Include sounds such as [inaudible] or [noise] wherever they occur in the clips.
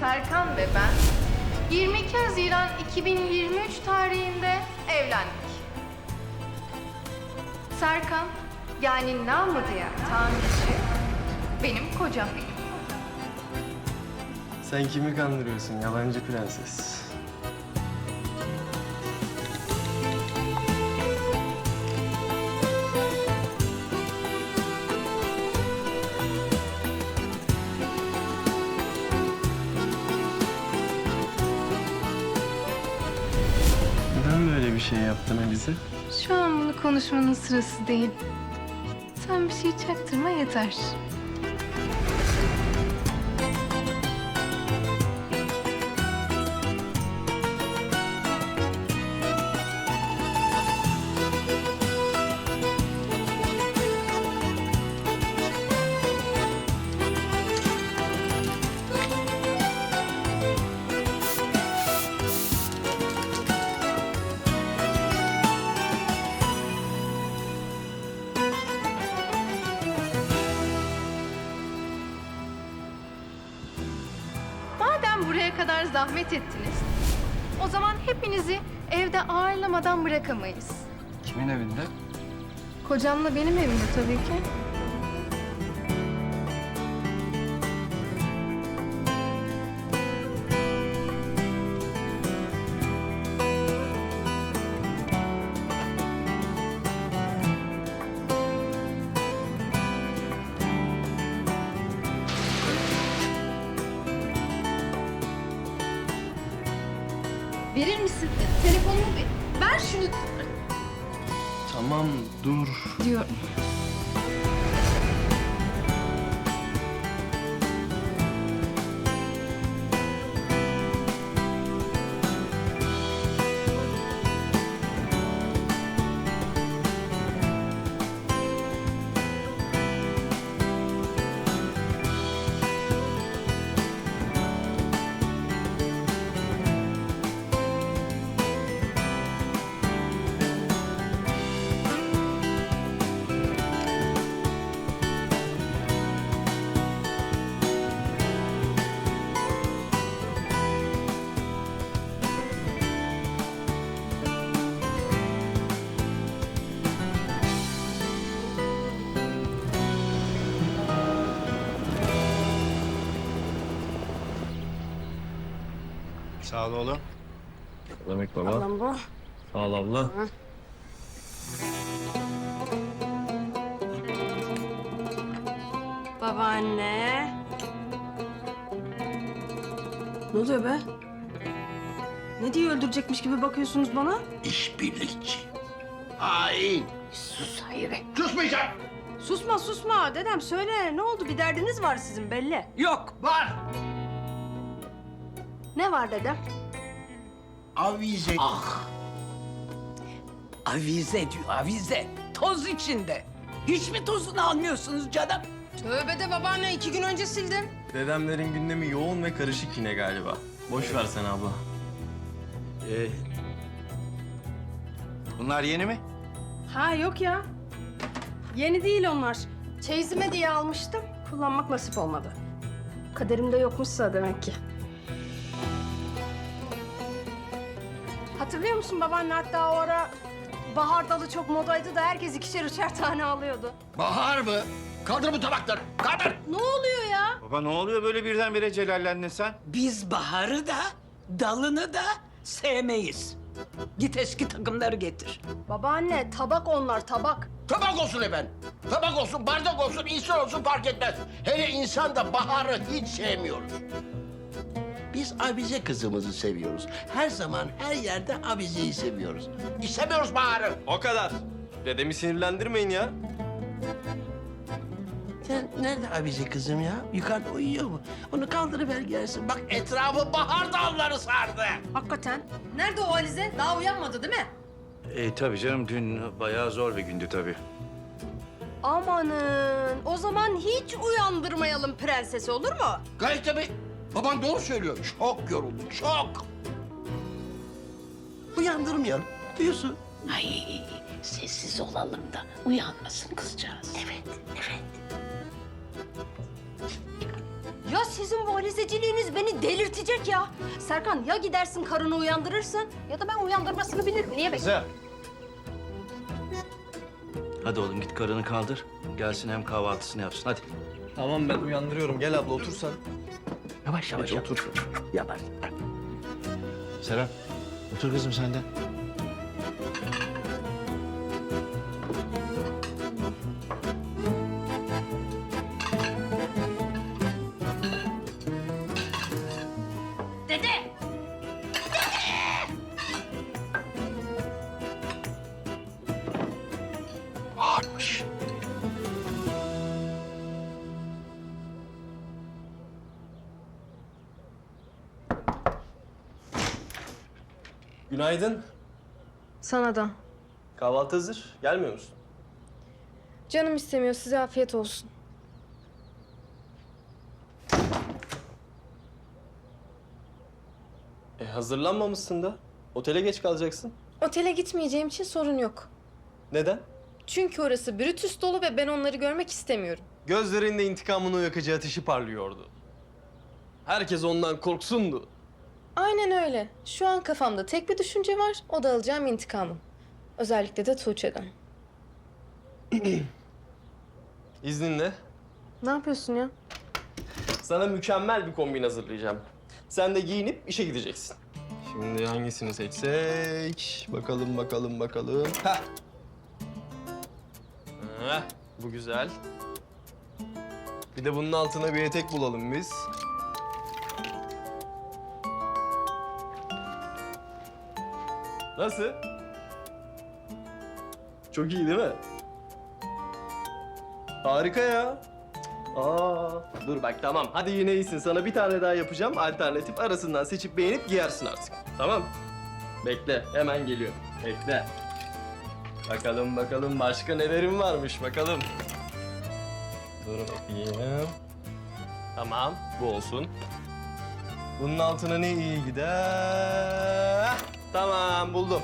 Serkan ve ben 22 Haziran 2023 tarihinde evlendik. Serkan yani namı diğer tamirci benim kocam. Sen kimi kandırıyorsun yalancı prenses? Şey yaptın Alize? Şu an bunu konuşmanın sırası değil. Sen bir şey çaktırma yeter. Kadar zahmet ettiniz, o zaman hepinizi evde ağırlamadan bırakamayız. Kimin evinde? Kocamla benim evimde tabii ki. Verir misin? Telefonumu ver. Şunu Tamam dur. diyorum. Sağ ol oğlum. Demek baba. Lan bu. Sağ ol abla. Babaanne. Ne oluyor be? Ne diye öldürecekmiş gibi bakıyorsunuz bana? İşbirlikçi. Hain. Sus Hayri. Susmayacağım. Susma susma dedem söyle ne oldu bir derdiniz var sizin belli. Yok. Var. Ne var dedem? Avize. Ah. Avize diyor, avize. Toz içinde. Hiç mi tozunu almıyorsunuz canım? Tövbe de babaanne iki gün önce sildim. Dedemlerin gündemi yoğun ve karışık yine galiba. Boş ver sen abla. Ee, bunlar yeni mi? Ha yok ya. Yeni değil onlar. Çeyizime diye almıştım. Kullanmak nasip olmadı. Kaderimde yokmuşsa demek ki. Hatırlıyor musun babaanne hatta o ara bahar dalı çok modaydı da herkes ikişer üçer tane alıyordu. Bahar mı? Kaldır bu tabakları. Kaldır. Ne oluyor ya? Baba ne oluyor böyle birdenbire celallendin sen? Biz baharı da, dalını da sevmeyiz. Git eski takımları getir. Babaanne tabak onlar tabak. Tabak olsun efendim. Tabak olsun, bardak olsun, insan olsun fark etmez. Hele insan da baharı hiç sevmiyoruz. Biz abize kızımızı seviyoruz. Her zaman her yerde abizeyi seviyoruz. İstemiyoruz baharı. O kadar. Dedemi sinirlendirmeyin ya. Sen nerede abize kızım ya? Yukarıda uyuyor mu? Onu kaldırıver gelsin. Bak etrafı bahar dalları sardı. Hakikaten. Nerede o Alize? Daha uyanmadı değil mi? E tabii canım dün bayağı zor bir gündü tabii. Amanın. O zaman hiç uyandırmayalım prensesi olur mu? Gayet tabii. Baban doğru söylüyor. Çok yoruldu, çok. Uyandırmayalım. Uyusun. Ay sessiz olalım da uyanmasın kızcağız. Evet, evet. Ya sizin bu alizeciliğiniz beni delirtecek ya. Serkan ya gidersin karını uyandırırsın ya da ben uyandırmasını bilirim. Niye bekliyorsun? Hadi oğlum git karını kaldır. Gelsin hem kahvaltısını yapsın hadi. Tamam ben uyandırıyorum. Gel abla otursan. Yavaş yavaş otur. Yavaş. Serap otur kızım sen de. Günaydın. Sana da. Kahvaltı hazır. Gelmiyor musun? Canım istemiyor. Size afiyet olsun. E hazırlanmamışsın da. Otele geç kalacaksın. Otele gitmeyeceğim için sorun yok. Neden? Çünkü orası Brutus dolu ve ben onları görmek istemiyorum. Gözlerinde intikamını yakıcı ateşi parlıyordu. Herkes ondan korksundu. Aynen öyle. Şu an kafamda tek bir düşünce var. O da alacağım intikamım. Özellikle de Tuğçe'den. [clears throat] İzninle Ne yapıyorsun ya? sana mükemmel bir kombin hazırlayacağım. Sen de giyinip işe gideceksin. Şimdi hangisini seçsek? Bakalım, bakalım, bakalım. Heh. Heh, bu güzel. Bir de bunun altına bir etek bulalım biz. Nasıl? Çok iyi değil mi? Harika ya. Aa, dur bak tamam. Hadi yine iyisin. Sana bir tane daha yapacağım. Alternatif arasından seçip beğenip giyersin artık. Tamam? Bekle. Hemen geliyor. Bekle. Bakalım bakalım başka nelerim varmış bakalım. Dur bakayım. Tamam. Bu olsun. Bunun altına ne iyi gider? Tamam buldum.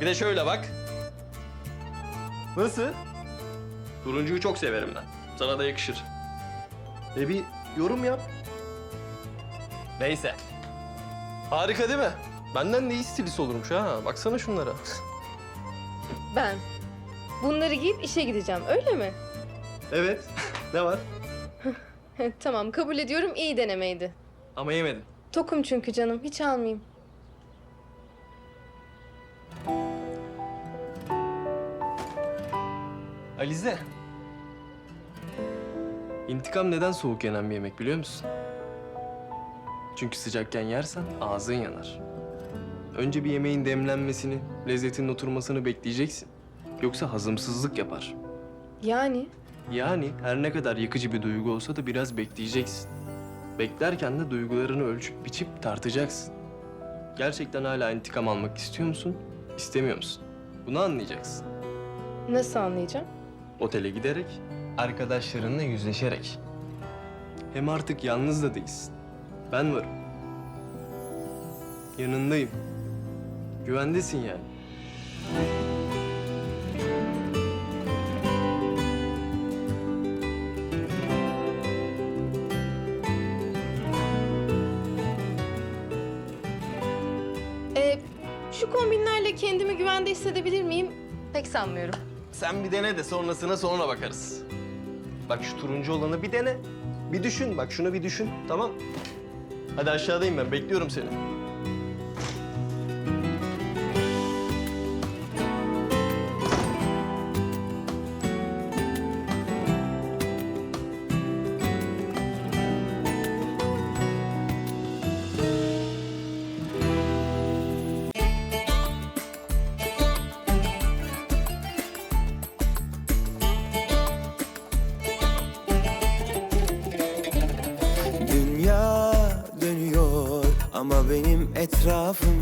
Bir de şöyle bak. Nasıl? Turuncuyu çok severim ben. Sana da yakışır. E bir yorum yap. Neyse. Harika değil mi? Benden de iyi stilist olurmuş ha. Baksana şunlara. Ben. Bunları giyip işe gideceğim. Öyle mi? evet. ne var? [laughs] tamam kabul ediyorum. iyi denemeydi. Ama yemedin. Tokum çünkü canım. Hiç almayayım. Alize. İntikam neden soğuk yenen bir yemek biliyor musun? Çünkü sıcakken yersen ağzın yanar. Önce bir yemeğin demlenmesini, lezzetinin oturmasını bekleyeceksin. Yoksa hazımsızlık yapar. Yani Yani her ne kadar yıkıcı bir duygu olsa da biraz bekleyeceksin. Beklerken de duygularını ölçüp biçip tartacaksın. Gerçekten hala intikam almak istiyor musun, istemiyor musun? Bunu anlayacaksın. nasıl anlayacağım? Otele giderek, arkadaşlarınla yüzleşerek. Hem artık yalnız da değilsin. Ben varım. Yanındayım. Güvendesin yani. Ee, şu kombinlerle kendimi güvende hissedebilir miyim? Pek sanmıyorum. Sen bir dene de sonrasına sonra bakarız. Bak şu turuncu olanı bir dene. Bir düşün, bak şunu bir düşün, tamam? Hadi aşağıdayım ben, bekliyorum seni. Ama benim etrafım